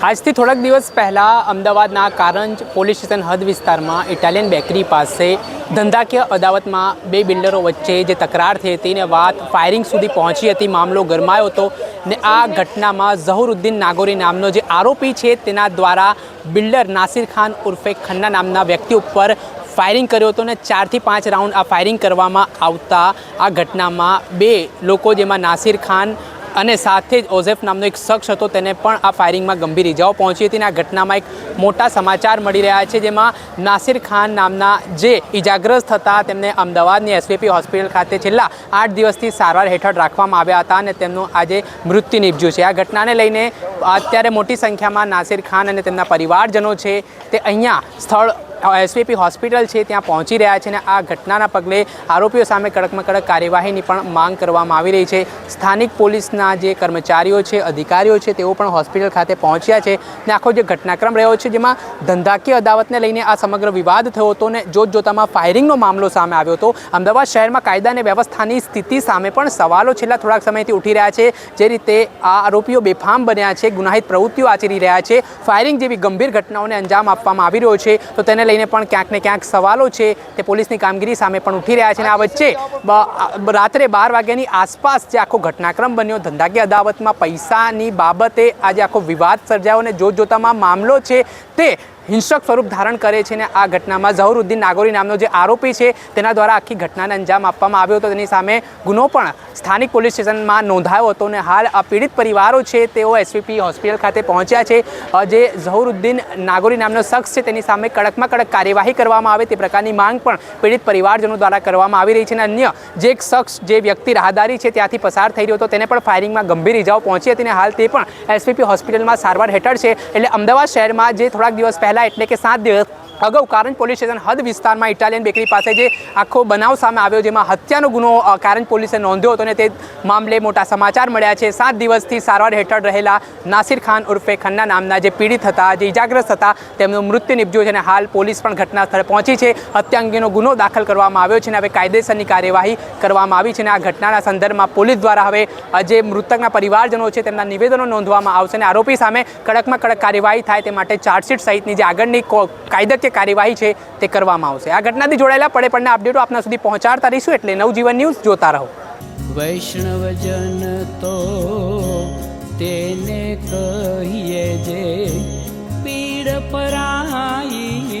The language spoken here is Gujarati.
આજથી થોડાક દિવસ પહેલાં અમદાવાદના કારંજ પોલીસ સ્ટેશન હદ વિસ્તારમાં ઇટાલિયન બેકરી પાસે ધંધાકીય અદાવતમાં બે બિલ્ડરો વચ્ચે જે તકરાર થઈ હતી ને વાત ફાયરિંગ સુધી પહોંચી હતી, મામલો ગરમાયો હતો ને આ ઘટનામાં ઝહુરુદ્દીન નાગોરી નામનો જે આરોપી છે તેના દ્વારા બિલ્ડર નાસિર ખાન ઉર્ફે ખન્ના નામના વ્યક્તિ ઉપર ફાયરિંગ કર્યો હતો ને ચારથી પાંચ રાઉન્ડ આ ફાયરિંગ કરવામાં આવતા આ ઘટનામાં બે લોકો જેમાં નાસિર ખાન અને સાથે જ ઓઝેફ નામનો એક શખ્સ હતો, તેને પણ આ ફાયરિંગમાં ગંભીર ઇજાઓ પહોંચી હતી અને આ ઘટનામાં એક મોટા સમાચાર મળી રહ્યા છે, જેમાં નાસિર ખાન નામના જે ઇજાગ્રસ્ત હતા, તેમને અમદાવાદની એસવીપી હોસ્પિટલ ખાતે છેલ્લા આઠ દિવસથી સારવાર હેઠળ રાખવામાં આવ્યા હતા અને તેમનું આજે મૃત્યુ નિપજ્યું છે. આ ઘટનાને લઈને અત્યારે મોટી સંખ્યામાં નાસિર ખાન અને તેમના પરિવારજનો છે, તે અહીંયા સ્થળ એસવીપી હોસ્પિટલ છે, ત્યાં પહોંચી રહ્યા છે અને આ ઘટનાના પગલે આરોપીઓ સામે કડકમાં કડક કાર્યવાહીની પણ માંગ કરવામાં આવી રહી છે. સ્થાનિક પોલીસના જે કર્મચારીઓ છે, અધિકારીઓ છે, તેઓ પણ હોસ્પિટલ ખાતે પહોંચ્યા છે ને આખો જે ઘટનાક્રમ રહ્યો છે, જેમાં ધંધાકીય અદાવતને લઈને આ સમગ્ર વિવાદ થયો હતો ને જોત જોતામાં ફાયરિંગનો મામલો સામે આવ્યો હતો. અમદાવાદ શહેરમાં કાયદા અને વ્યવસ્થાની સ્થિતિ સામે પણ સવાલો છેલ્લા થોડાક સમયથી ઉઠી રહ્યા છે. જે રીતે આ આરોપીઓ બેફામ બન્યા છે, ગુનાહિત પ્રવૃત્તિઓ આચરી રહ્યા છે. ફાયરિંગ જેવી ગંભીર ઘટનાઓને અંજામ આપવામાં આવી રહ્યો છે, તો તેને લઈને પણ ક્યાંક ને ક્યાંક સવાલો છે. તે પોલીસની કામગીરી સામે પણ ઉઠી રહ્યા છે અને આ વચ્ચે રાત્રે બાર વાગ્યાની આસપાસ જે આખો ઘટનાક્રમ બન્યો, ધંધાકીય અદાવતમાં પૈસાની બાબતે આજે આખો વિવાદ સર્જાયો અને જોત જોતામાં મામલો છે. તે હિંસક સ્વરૂપ ધારણ કરે છે ને આ ઘટનામાં ઝહરુદ્દીન નાગોરી નામનો જે આરોપી છે, તેના દ્વારા આખી ઘટનાને અંજામ આપવામાં આવ્યો હતો. તેની સામે ગુનો પણ સ્થાનિક પોલીસ સ્ટેશનમાં નોંધાયો હતો અને હાલ આ પીડિત પરિવારો છે, તેઓ એસવીપી હોસ્પિટલ ખાતે પહોંચ્યા છે. જે ઝહરુદ્દીન નાગોરી નામનો શખ્સ છે, તેની સામે કડકમાં કડક કાર્યવાહી કરવામાં આવે, તે પ્રકારની માંગ પણ પીડિત પરિવારજનો દ્વારા કરવામાં આવી રહી છે. અને અન્ય જે એક શખ્સ, જે વ્યક્તિ રાહદારી છે, ત્યાંથી પસાર થઈ રહ્યો હતો, તેને પણ ફાયરિંગમાં ગંભીર ઇજાઓ પહોંચી હતી અને હાલ તે પણ એસવીપી હોસ્પિટલમાં સારવાર હેઠળ છે. એટલે અમદાવાદ શહેરમાં જે થોડાક દિવસ પહેલાં એટલે કે સાત દિવસ અગાઉ કારંજ પોલીસ સ્ટેશન હદ વિસ્તારમાં ઇટાલિયન બેકરી પાસે જે આખો બનાવ સામે આવ્યો જેમાં હત્યાનો ગુનો કારંજ પોલીસે નોંધ્યો હતો અને તે મામલે મોટા સમાચાર મળ્યા છે. સાત દિવસથી સારવાર હેઠળ રહેલા નાસિર ખાન ઉર્ફે ખન્ના નામના જે પીડિત હતા, જે ઇજાગ્રસ્ત હતા, તેમનું મૃત્યુ નિપજ્યું છે અને હાલ પોલીસ પણ ઘટના સ્થળે પહોંચી છે. હત્યા અંગેનો ગુનો દાખલ કરવામાં આવ્યો છે અને હવે કાયદેસરની કાર્યવાહી કરવામાં આવી છે અને આ ઘટનાના સંદર્ભમાં પોલીસ દ્વારા હવે જે મૃતકના પરિવારજનો છે તેમના નિવેદનો નોંધવામાં આવશે અને આરોપી સામે કડકમાં કડક કાર્યવાહી થાય તે માટે ચાર્જશીટ સહિતની જે આગળની કો- કાર્યવાહી છે, તે કરવામાં આવશે. આ ઘટનાથી જોડાયેલા પડે પડના અપડેટો આપના સુધી પહોંચાડતા રહીશું એટલે નવજીવન ન્યૂઝ જોતા રહો. વૈષ્ણવજન તો તેને કહીએ જે પીડ પરાઈ